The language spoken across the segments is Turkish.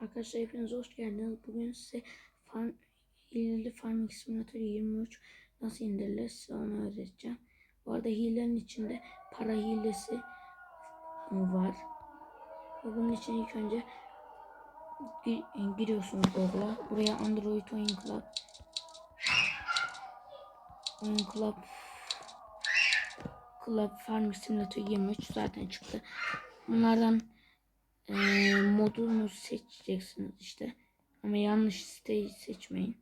Arkadaşlar hepiniz hoş geldiniz. Bugün size farm, hileli Farming Simulator 23 nasıl indirilir size onu öğreteceğim. Bu arada hilenin içinde para hilesi var. Bunun için ilk önce gir, giriyorsunuz Google'a. Buraya Android Oyun Club Oyun Club Club Farming Simulator 23 zaten çıktı. Bunlardan modunu seçeceksiniz işte. Ama yanlış siteyi seçmeyin.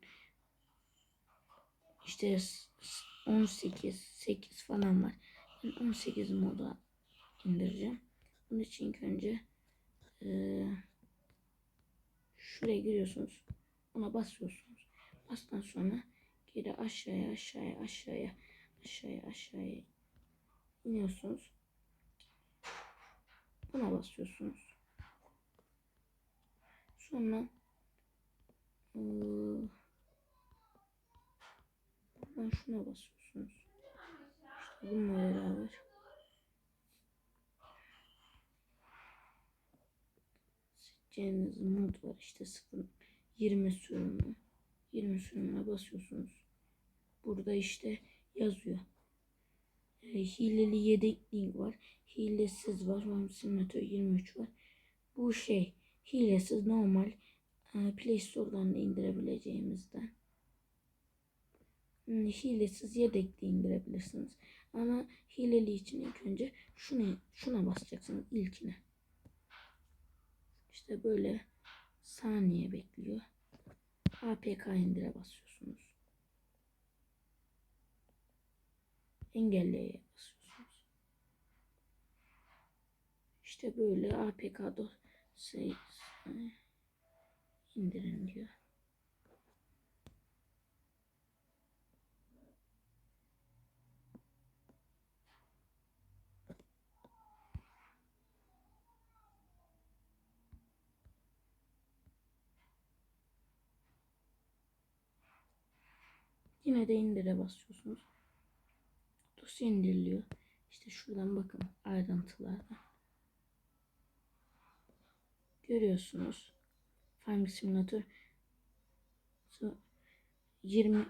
İşte s- s- 18, 8 falan var. Ben 18 moda indireceğim. Bunun için ilk önce e, şuraya giriyorsunuz. Ona basıyorsunuz. Bastan sonra geri aşağıya aşağıya aşağıya aşağıya aşağıya iniyorsunuz. Buna basıyorsunuz. Eee, buradan şuna basıyorsunuz. İşte bununla beraber seçeceğiniz mod var işte 0 20 sürümü 20 sürümüne basıyorsunuz. Burada işte yazıyor. E, hileli yedek var. Hilesiz var. Farm Simulator 23 var. Bu şey hilesiz normal e, Play Store'dan da indirebileceğimizden. Hmm, Hilesiz yedekli indirebilirsiniz. Ama hileli için ilk önce şuna, şuna basacaksınız ilkine. İşte böyle saniye bekliyor. APK indire basıyorsunuz. Engelleye basıyorsunuz. İşte böyle APK dosyayı indirin diyor. Yine de indire basıyorsunuz. Dosya indiriliyor. İşte şuradan bakın ayrıntılardan. Görüyorsunuz. Farming Simulator so- 20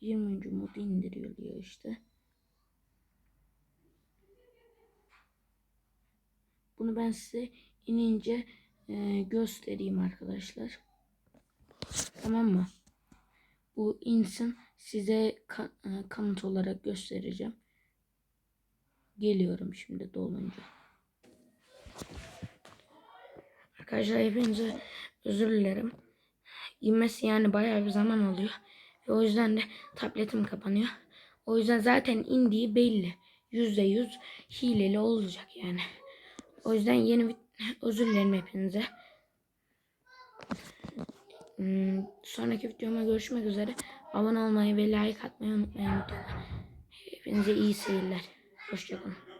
20. modu indiriliyor işte. Bunu ben size inince e, göstereyim arkadaşlar. Tamam mı? Bu insin size ka- e, kanıt olarak göstereceğim. Geliyorum şimdi dolunca. Arkadaşlar hepinize özür dilerim. İnmesi yani bayağı bir zaman alıyor. Ve o yüzden de tabletim kapanıyor. O yüzden zaten indiği belli. Yüzde yüz hileli olacak yani. O yüzden yeni özür dilerim hepinize. Hmm, sonraki videoma görüşmek üzere. Abone olmayı ve like atmayı unutmayın. Hepinize iyi seyirler. Hoşçakalın.